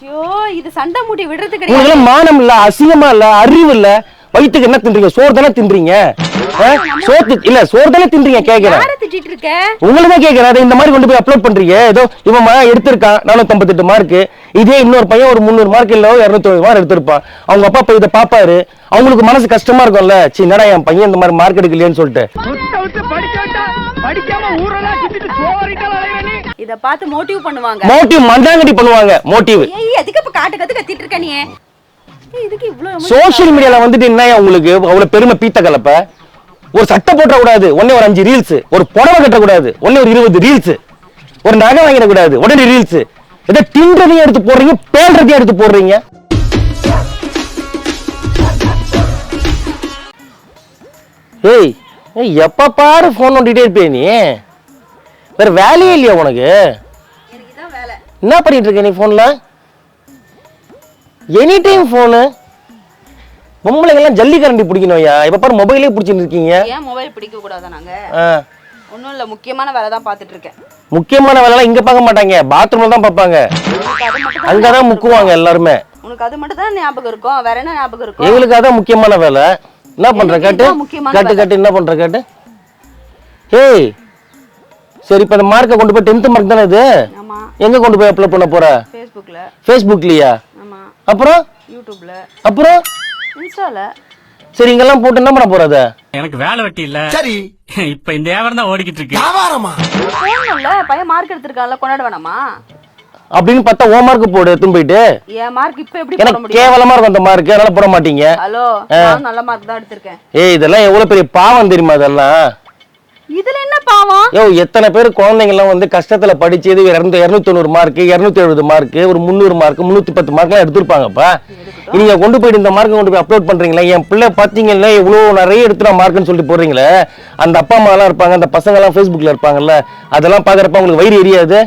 ஐயோ இது சண்டை மூட்டி விடுறது கிடையாது. உங்களுக்கு மானம் இல்ல அசிங்கமா இல்ல அறிவு இல்ல வயித்துக்கு என்ன தின்றீங்க? சோறு தானே தின்றீங்க? சோத்து இல்ல சோறு தானே தின்றீங்க கேக்குறேன். யார திட்டிட்டு இருக்க? உங்களை தான் கேக்குறேன். அதை இந்த மாதிரி கொண்டு போய் அப்லோட் பண்றீங்க? ஏதோ இவன் ம- எடுத்திருக்கான் நானூத்தி மார்க் இதே இன்னொரு பையன் ஒரு முந்நூறு மார்க் இல்ல இருநூத்தி மார்க் எடுத்திருப்பான். அவங்க அப்பா போய் இதை பாப்பாரு. அவங்களுக்கு மனசு கஷ்டமா இருக்கும்ல. சி என்னடா என் பையன் இந்த மாதிரி மார்க் எடுக்கலையேன்னு சொல்லிட்டு. படிக்காம ஊரெல்லாம் சுத்திட்டு சோறிட்டால் அலைவ நீ இத பார்த்து மோட்டிவ் பண்ணுவாங்க. மோட்டிவ் மண்டாங்கட்டி பண்ணுவாங்க மோட்டிவ் ஏய் எதுக்கு இப்ப காட்டு கத்து கத்திட்டு இருக்க நீ? ஏய், இதுக்கு இவ்ளோ emotion சோஷியல் மீடியால வந்துட்டு என்ன உங்களுக்கு? அவ்வளவு பெருமை பீத்த கலப்ப? ஒரு சட்டை போட்ட கூடாது ஒண்ணே ஒரு அஞ்சு ரீல்ஸ் ஒரு புடவை கட்ட கூடாது ஒண்ணே ஒரு இருபது ரீல்ஸ் ஒரு நகை வாங்கிட கூடாது உடனே ரீல்ஸ் ஏதோ தின்றதையும் எடுத்து போடுறீங்க பேடுறதையும் எடுத்து போடுறீங்க. ஏய் ஏய், எப்ப பாரு போன் நோண்டிட்டே இருப்பிய நீ? வேற வேலையே இல்லையா உனக்கு? என்ன பண்ணிட்டு இருக்க நீ போன்ல எனி டைம் போனு பொம்பளைங்கெல்லாம் ஜல்லி கரண்டி பிடிக்கணும்யா இப்ப பாரு மொபைலே பிடிச்சிட்டு இருக்கீங்க. ஏன் மொபைல் பிடிக்க கூடாதா நாங்க. ஒண்ணும் இல்ல முக்கியமான வேலை தான் பாத்துட்டு இருக்கேன். முக்கியமான வேலைலாம் இங்க பார்க்க மாட்டாங்க. பாத்ரூம்ல தான் பார்ப்பாங்க. மட்டும் தான் முக்குவாங்க எல்லாருமே. உனக்கு அது மட்டும் தான் ஞாபகம் இருக்கும் வேற என்ன ஞாபகம் இருக்கும் எங்களுக்கு அதான் முக்கியமான வேலை. என்ன பண்ற? எனக்கு கேட்டு. கேட்டு. கேட்டு என்ன பண்ற? கேட்டு. ஏய் சரி இப்ப இந்த மார்க்கை கொண்டு போய் டென்த் மார்க் தானே இது? ஆமா. எங்க கொண்டு போய் அப்ளை பண்ண போற? ஃபேஸ்புக்ல ஃபேஸ்புக்லயா ஆமா. அப்புறம்? யூடியூப்ல அப்புறம்? இன்ஸ்டால சரி இங்கெல்லாம் போட்டு என்ன பண்ண போற அத? எனக்கு வேலை வெட்டி இல்ல. சரி. இப்ப இந்த வியாபாரம் தான் ஓடிக்கிட்டு இருக்கு. வியாபாரமா? போகணும்ல பையன் மார்க் எடுத்திருக்கான்ல கொண்டாட வேணாமா? அப்படின்னு பார்த்தா ஓ மார்க் போடு எடுத்துன்னு போயிட்டு. என் மார்க் இப்ப எப்படி போட முடியும்? கேவலமா இருக்கும் அந்த மார்க் அதனால போட மாட்டீங்க. ஹலோ நான் நல்ல மார்க் தான் எடுத்திருக்கேன். ஏய் இதெல்லாம் எவ்வளவு பெரிய பாவம் தெரியுமா இதெல்லாம்? இதுல என்ன பாவம்? யோ எத்தனை பேர் குழந்தைங்க எல்லாம் வந்து கஷ்டத்துல படிச்சு இது இரநூத்தி இரநூத்தொண்ணூறு மார்க் இருநூத்தி எழுபது மார்க் ஒரு முந்நூறு மார்க் முன்னூத்தி பத்து மார்க் எல்லாம் எடுத்திருப்பாங்கப்பா. நீங்க கொண்டு போயிட்டு இந்த மார்க்கை கொண்டு போய் அப்லோட் பண்றீங்களா என் பிள்ளை பாத்தீங்கல்ல இவ்வளவு நிறைய எடுத்துறா மார்க்னு சொல்லிட்டு போடுறீங்களே அந்த அப்பா அம்மா எல்லாம் இருப்பாங்க அந்த பசங்க எல்லாம் Facebookல இருப்பாங்கல்ல அதெல்லாம் பாக்குறப்ப உங்களுக்கு வயிறு எரியாது.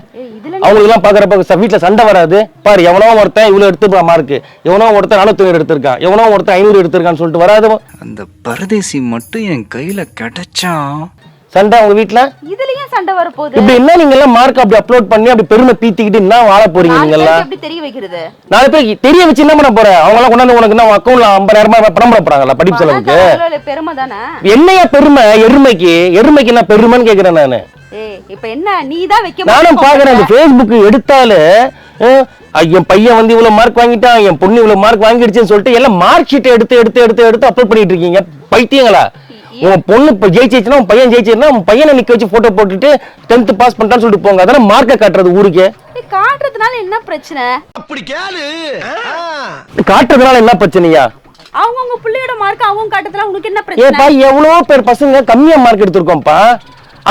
அவங்களுக்கு எல்லாம் பாக்குறப்ப வீட்டுல சண்டை வராது. பாரு எவனோ ஒருத்தன் இவ்வளவு எடுத்துருப்பான் மார்க் எவனோ ஒருத்தன் நானூத்தி எடுத்திருக்கான் எவனோ ஒருத்தன் ஐநூறு எடுத்திருக்கான்னு சொல்லிட்டு வராது அந்த பரதேசி மட்டும் என் கையில கிடைச்சான். சண்டை அவங்க வீட்டுல இதுல ஏன் சண்டை வரப்போகுது. இப்படி என்ன நீங்க எல்லாம் மார்க் அப்படி அப்லோட் பண்ணி அப்படி பெருமை பீத்திக்கிட்டு என்ன வாழ போறீங்க நீங்க எல்லாம் எப்படி தெரிய வைக்கிறது? நாலு பேர் தெரிய வச்சு என்ன பண்ண போற? அவங்க எல்லாம் கொண்டாந்து உனக்கு என்ன அக்கௌண்ட்ல ஐம்பதாயிரமா பணம் போட போறாங்களா படிப்பு செலவுக்கு? பெருமை தானே? என்னையா பெருமை எருமைக்கு? எருமைக்கு என்ன பெருமைன்னு கேக்குறேன் நானு. ஏய் இப்ப என்ன? நீ தான் வைக்க நானும் பாக்குறேன் அந்த Facebook எடுத்தாலே என் பையன் வந்து இவ்வளவு மார்க் வாங்கிட்டான் என் பொண்ணு இவ்வளவு மார்க் வாங்கிடுச்சுன்னு சொல்லிட்டு எல்லாம் மார்க் ஷீட் எடுத்து எடுத்து எடுத்து எடுத்து அப்லோட் பண்ணிட்டு இருக்கீங்க. பைத்தியங்களா? உன் பொண்ணு இப்ப ஜெயிச்சிச்சுன்னா உன் பையன் ஜெயிச்சிருந்தா உன் பையனை நிக்க வச்சு போட்டோ போட்டுட்டு டென்த் பாஸ் பண்ணிட்டான்னு சொல்லிட்டு போங்க. அதான மார்க்கை காட்டுறது ஊருக்கே. காட்டுறதுனால என்ன பிரச்சனை? அப்படி கேளு. காட்டுறதுனால என்ன பிரச்சனையா? அவங்கவங்க பிள்ளையோட மார்க் அவங்க காட்டுறதுனால உனக்கு என்ன பிரச்சனை? ஏப்பா எவ்வளவோ பேர் பசங்க கம்மியா மார்க் எடுத்திருக்கோம்ப்பா.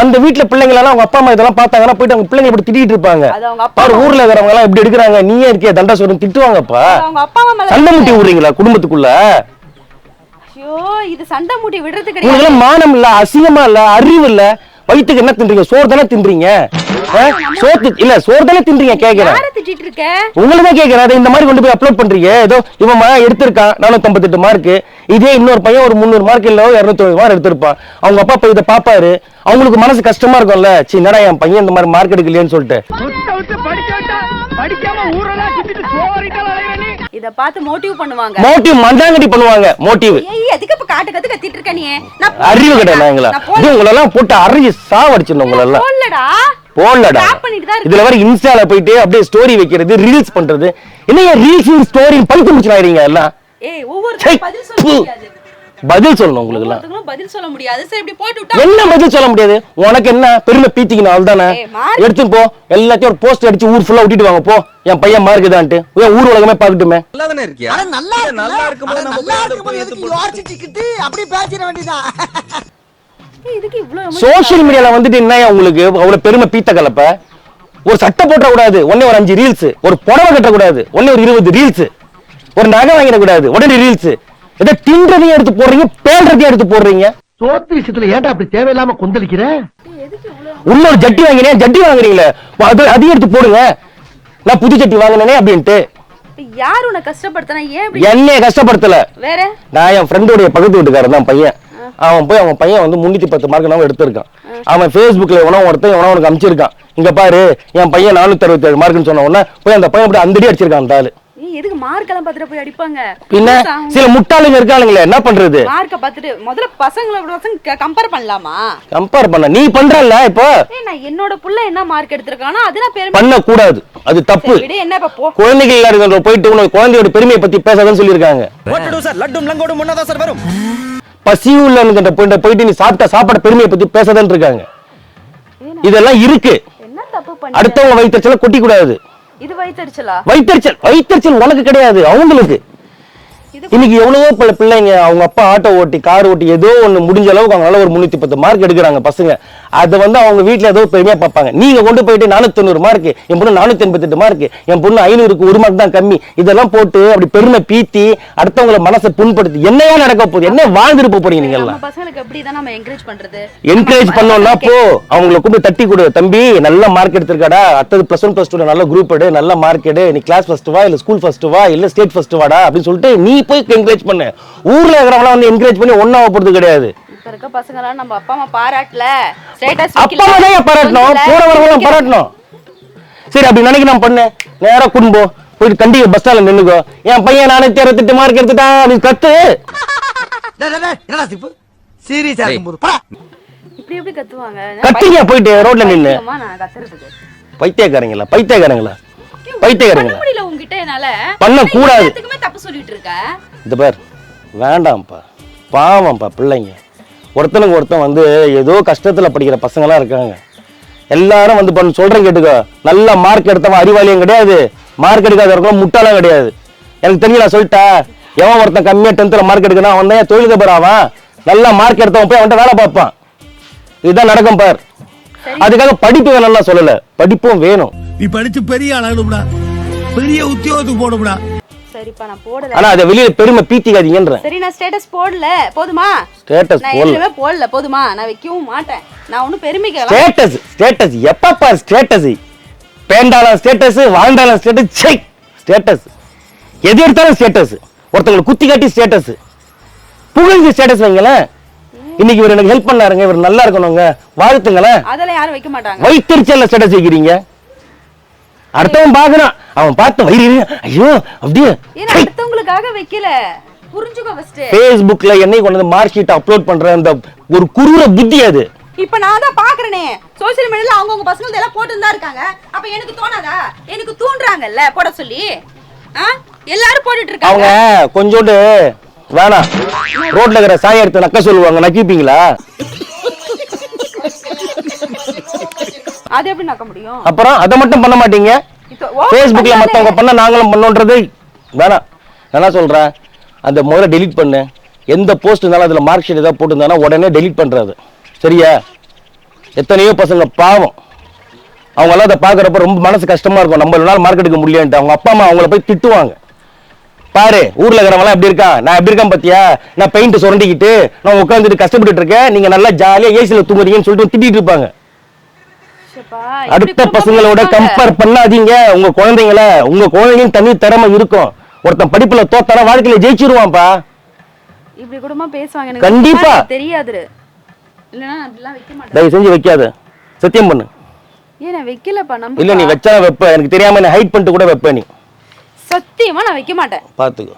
அந்த வீட்டுல பிள்ளைங்க எல்லாம் அவங்க அப்பா அம்மா இதெல்லாம் பார்த்தாங்கன்னா போயிட்டு அவங்க பிள்ளைங்க இப்படி திட்டிட்டு இருப்பாங்க. அவங்க பாரு ஊர்ல இருக்கிறவங்க எல்லாம் இப்படி எடுக்கிறாங்க? நீயே இருக்கிய தண்டா சொல்றேன் திட்டுவாங்கப்பா. அவங்க அப்பா அம்மா மேல சண்டை முட்டி விடுறீங்களா குடும்பத்துக்குள்ள? ஐயோ இது சண்டை மூட்டி விடுறது உங்களுக்கு கிடையாது மானம் இல்ல அசிங்கமா இல்ல அறிவு இல்ல? வயித்துக்கு என்ன தின்றீங்க? சோறு தானே தின்றீங்க? சோத்து இல்ல சோறு தானே தின்றீங்க கேக்குறேன். யார திட்டிட்டு இருக்க? உங்களை தான் கேக்குறேன். அதை இந்த மாதிரி கொண்டு போய் அப்லோட் பண்றீங்க? ஏதோ இவன் ம- எடுத்திருக்கான் நானூத்தி மார்க் இதே இன்னொரு பையன் ஒரு முந்நூறு மார்க் இல்ல இருநூத்தி மார்க் எடுத்திருப்பான். அவங்க அப்பா போய் இதை பாப்பாரு. அவங்களுக்கு மனசு கஷ்டமா இருக்கும்ல. சி என்னடா என் பையன் இந்த மாதிரி மார்க் எடுக்கலையேன்னு சொல்லிட்டு. படிக்காம ஊரெல்லாம் சுத்திட்டு சோறிட்டால் அலைவ நீ? இத பார்த்து மோட்டிவ் பண்ணுவாங்க. மோட்டிவ் பண்ணுவாங்க. மோட்டிவ் ஏய் எதுக்கு இப்ப காட்டு கத்து கத்திட்டு இருக்க நீ. நான் அறிவு கிடையாது போட்டு போடலடா. போடலடா. தான் இருக்கு. இதுல வர இன்ஸ்டால போயிட்டு அப்படியே ஸ்டோரி வைக்கிறது ரீல்ஸ் பண்றது. என்ன ரீல்ஸ் ஸ்டோரி பழுத்து முடிச்சுனாயிருங்க எல்லாம்? ஏய் சை, ஒவ்வொருத்தரும் பதில் சொல்ல ப்பு. முடியாது. பதில் சொல்லணும் உங்களுக்கு எல்லாம். பதில் சொல்ல முடியாது. சரி இப்படி போட்டு விட்டா என்ன பதில் சொல்ல முடியாது? உனக்கு என்ன பெருமை பீத்திக்கணும் அவ்வளவுதானே ஏய், மார்க். எடுத்துன்னு போ. எல்லாத்தையும் ஒரு போஸ்ட் அடிச்சு ஊர் ஃபுல்லா விட்டுட்டு வாங்க போ. என் பையன் மார்க்குதான்ட்டு ஏன் ஊர் உலகமே பாக்கட்டுமே நல்லா இருக்கு நல்லா இருக்கும்போது நல்லா இருக்கும்போது எதுக்கு யோசிச்சுக்கிட்டு அப்படி பேசிட வேண்டியதான் ஏய், இதுக்கு இவ்ளோ emotion சோஷியல் மீடியால வந்துட்டு என்ன உங்களுக்கு? அவ்வளவு பெருமை பீத்த கலப்ப? ஒரு சட்டை போட்ட கூடாது. ஒண்ணே ஒரு அஞ்சு ரீல்ஸ் ஒரு புடவை கட்ட கூடாது ஒண்ணே ஒரு இருபது ரீல்ஸ் ஒரு நகை வாங்கிட கூடாது. உடனே ரீல்ஸ் ஏதோ தின்றதையும் எடுத்து போடுறீங்க பேடுறதையும் எடுத்து போடுறீங்க. சோத்து விஷயத்துல ஏன்டா அப்படி தேவையில்லாம கொந்தளிக்கிற? உள்ள ஒரு ஜட்டி வாங்கினேன் ஜட்டி வாங்குறீங்களே. அது அதையும் எடுத்து போடுங்க. நான் புது ஜட்டி வாங்கினேனே அப்படின்ட்டு. யார் உன்னை கஷ்டப்படுத்தினா? ஏன் இப்படி என்னைய கஷ்டப்படுத்தல. வேற? நான் என் ஃப்ரெண்டோடைய பக்கத்து வீட்டுக்காரன் தான் பையன். அவன் போய் அவன் பையன் வந்து முன்னூத்தி பத்து மார்க் நம்ம எடுத்திருக்கான். அவன் ஃபேஸ்புக்ல எவனோ ஒருத்தன் எவனோ உனக்கு அனுப்பிச்சிருக்கான். இங்க பாரு என் பையன் நானூத்தி அறுபத்தி ஏழு மார்க்னு சொன்ன உடனே போய் அந்த பையன் அப்படி அந்தடி அடிச்சிருக்கான் அந்த ஆளு. எதுக்கு மார்க் எல்லாம் பார்த்துட்டு போய் அடிப்பாங்க? பின்ன சில முட்டாளுங்க இருக்காளுங்களே என்ன பண்றது? மார்க்க பார்த்துட்டு முதல்ல பசங்களோட பசங்க கம்பேர் பண்ணலாமா? கம்பேர் பண்ண நீ பண்றல்ல இப்போ? ஏய் நான் என்னோட புள்ள என்ன மார்க் எடுத்திருக்கானோ அது நான் பெருமை பண்ண கூடாது அது தப்பு. என்ன இப்ப போ. குழந்தைகள் எல்லாரும் போயிட்டு உனக்கு குழந்தையோட பெருமையை பத்தி பேசாதன்னு சொல்லியிருக்காங்க. சார் லட்டும் லங்கோடு முன்னதான் சார் வரும் பசியும் இல்லைன்னு போயிட்டு போயிட்டு நீ சாப்பிட்ட சாப்பாடு பெருமையை பத்தி பேசாதன்னு இருக்காங்க. இதெல்லாம் இருக்கு. என்ன தப்பு பண்ணி அடுத்தவங்க வயிற்றுச்சல கொட்டி கூடாது இது வயித்தடிச்சலா வயிற்றுச்சல் வயிற்றுச்சல் உனக்கு கிடையாது அவங்களுக்கு. இன்னைக்கு எவ்வளவோ பல பிள்ளைங்க அவங்க அப்பா ஆட்டோ ஓட்டி கார் ஓட்டி ஏதோ ஒண்ணு முடிஞ்ச அளவுக்கு அவங்களால ஒரு முன்னூத்தி பத்து மார்க் எடுக்கிறாங்க பசங்க. அதை வந்து அவங்க வீட்ல ஏதோ பெருமையா பார்ப்பாங்க. நீங்க கொண்டு போயிட்டு நானூத்தி தொண்ணூறு மார்க் என் பொண்ணு நானூத்தி எண்பத்தி எட்டு மார்க் என் பொண்ணு ஐநூறுக்கு ஒரு மார்க் தான் கம்மி. இதெல்லாம் போட்டு அப்படி பெருமை பீத்தி அடுத்தவங்கள மனசை புண்படுத்தி என்னையா நடக்க போகுது? என்ன வாழ்ந்துட்டு போப் போறீங்க நீங்க எல்லாம் என்கரேஜ் பண்ணோம்னா போ அவங்கள கூப்பிட்டு தட்டி கொடு. தம்பி நல்ல மார்க் எடுத்திருக்காடா. அடுத்தது பிளஸ் ஒன் பிளஸ் டூ நல்ல குரூப் எடு. நல்ல மார்க் எடு. நீ கிளாஸ் ஃபர்ஸ்ட் வா இல்ல ஸ்கூல் ஃபர்ஸ்ட் வா இல்ல ஸ்டேட் ஃபர்ஸ்ட் வாடா அப்படின்னு சொல்லிட்டு நீ போய் என்கரேஜ் பண்ணு. ஊர்ல இருக்கிறவங்களாம் வந்து என்கரேஜ் பண்ணி ஒன்னாவ போறது கிடையாது. இப்ப இருக்க பசங்க எல்லாம் நம்ம அப்பா அம்மா பாராட்டல. ஸ்டேட்டஸ் அப்பா அம்மா தான் பாராட்டணும்? போறவர்களும் பாராட்டணும். சரி அப்படி நினைக்க நான் பண்ணு. நேரா குடும்பம் போயிட்டு கண்டிப்பா பஸ் ஸ்டாண்ட்ல நின்னுக்கோ. என் பையன் நானூத்தி அறுபத்தெட்டு மார்க் எடுத்துட்டான். அப்படின்னு கத்து. என்னடா சிப்பு? சீரியஸா இருக்கும்போது. போடா. இப்படி எப்படி கத்துவாங்க. கத்திங்க போயிட்டு ரோட்ல நின்னு நான் பைத்தியக்காரங்களா? பைத்தியக்காரங்களா? பண்ண பைத்தியக்காரங்களா? முடியல உங்ககிட்ட என்னால. பண்ணக்கூடாது. எல்லாத்துக்குமே தப்பு சொல்லிட்டு இருக்க. இந்த பார் வேண்டாம்ப்பா. பாவம்ப்பா பிள்ளைங்க. ஒருத்தனுக்கு ஒருத்தன் வந்து ஏதோ கஷ்டத்துல படிக்கிற பசங்களாம் இருக்காங்க. எல்லாரும் வந்து பண்ண சொல்றேன் கேட்டுக்கோ. நல்ல மார்க் எடுத்தவன் அறிவாளியும் கிடையாது. மார்க் எடுக்காதவர்களும் முட்டாளும் கிடையாது. எனக்கு தெரிஞ்சு நான் சொல்லிட்டேன் எவன் ஒருத்தன் கம்மியா டென்த்ல மார்க் எடுக்கணும் அவன் தான் தொழிலதிபர் ஆவான் நல்ல மார்க் எடுத்தவன் போய் அவன்கிட்ட வேலை பார்ப்பான். இதுதான் நடக்கும் பார். அதுக்காக படிப்பு வேணும்லாம் சொல்லல. படிப்பும் வேணும். நீ படிச்சு பெரிய ஆளாகணும்டா பெரிய உத்தியோகத்துக்கு போகணும்டா. சரிப்பா நான் போடல. ஆனா அதை வெளியில பெருமை பீத்திக்காதீங்கன்றேன் சரி நான் ஸ்டேட்டஸ் போடல. போதுமா? ஸ்டேட்டஸ் நான் போடல. எதுவுமே போடல. போதுமா? நான் வைக்கவும் மாட்டேன். நான் ஒன்னும் பெருமைக்கலாம் ஸ்டேட்டஸ் ஸ்டேட்டஸ் எப்ப பார் ஸ்டேட்டஸ் பேண்டாலும் ஸ்டேட்டஸ் வாழ்ந்தாலும் ஸ்டேட்டஸ் சை ஸ்டேட்டஸ் எது எடுத்தாலும் ஸ்டேட்டஸ் ஒருத்தங்களை குத்தி காட்டி ஸ்டேட்டஸ் புகழ்ந்து ஸ்டேட்டஸ் வைங்களேன். இன்னைக்கு இவர் எனக்கு ஹெல்ப் பண்ணாருங்க. இவர் நல்லா இருக்கணுங்க. வாழ்த்துங்களேன். அதெல்லாம் யாரும் வைக்க மாட்டாங்க. வைத்திருச்சல்ல ஸ்டேட்டஸ் வைக்கிறீங்க. அடுத்தவன் பாக்குறான் அவன் பார்த்து வயிறு. ஐயோ அப்படியே. அடுத்தவங்களுக்காக வைக்கல? புரிஞ்சுக்கோ ஃபர்ஸ்ட் ஃபேஸ்புக்ல என்னை கொண்டு வந்து மார்க் ஷீட் அப்லோட் பண்ற அந்த ஒரு குரூர புத்தி அது. இப்ப நான் தான் பாக்குறேனே சோசியல் மீடியால அவங்கவங்க பசங்க எல்லாம் போட்டு தான் இருக்காங்க. அப்ப எனக்கு தோணாதா? எனக்கு தூண்டுறாங்கல்ல போட சொல்லி? எல்லாரும் போட்டுட்டு அவங்க இருக்காங்க கொஞ்சோண்டு வேணாம். ரோட்ல இருக்கிற சாய எடுத்து நக்க சொல்லுவாங்க. நக்கிப்பீங்களா? அது எப்படி நக்க முடியும்? அப்புறம் அதை மட்டும் பண்ண மாட்டீங்க. பண்ணாலே. மத்தவங்க பண்ண நாங்களும் பண்ணோன்றது வேணாம் நான் சொல்றேன் அந்த முதல்ல டெலீட் பண்ணு. எந்த போஸ்ட் இருந்தாலும் அதுல மார்க் ஷீட் ஏதாவது போட்டிருந்தானா உடனே டெலீட் பண்றது. சரியா? எத்தனையோ பசங்க பாவம். அவங்க எல்லாம் அதை பாக்குறப்ப ரொம்ப மனசு கஷ்டமா இருக்கும். நம்மளால மார்க் எடுக்க முடியலன்ட்டு. அவங்க அப்பா அம்மா அவங்கள போய் திட்டுவாங்க. பாரு ஊர்ல இருக்கிறவங்க எப்படி இருக்கான் நான் எப்படி இருக்கேன் பாத்தியா? நான் பெயிண்ட் சுரண்டிக்கிட்டு நான் உட்காந்துட்டு கஷ்டப்பட்டுட்டு இருக்கேன். நீங்க நல்லா ஜாலியா ஏசில தூங்குறீங்கன்னு சொல்லிட்டு திட்டிட்டு இருப்பாங்க. அடுத்த பசங்களோட. கம்பேர் பண்ணாதீங்க. உங்க குழந்தைங்கள உங்க குழந்தைங்க தனி திறமை இருக்கும். ஒருத்தன் படிப்புல தோத்தானா வாழ்க்கையில ஜெயிச்சிருவான்ப்பா. இப்படி கூடமா பேசுவாங்க எனக்கு கண்டிப்பா. தெரியாது இல்லனா நான் அப்படிலாம் வைக்க மாட்டேன். தயவு செஞ்சு வைக்காத. சத்தியம் பண்ணு. ஏன் நான் வைக்கலப்பா நம்ப இல்ல நீ வச்சா வைப்ப எனக்கு தெரியாம நீ ஹைட் பண்ணிட்டு கூட வைப்ப நீ. சத்தியமா நான் வைக்க மாட்டேன். பாத்துக்கோ.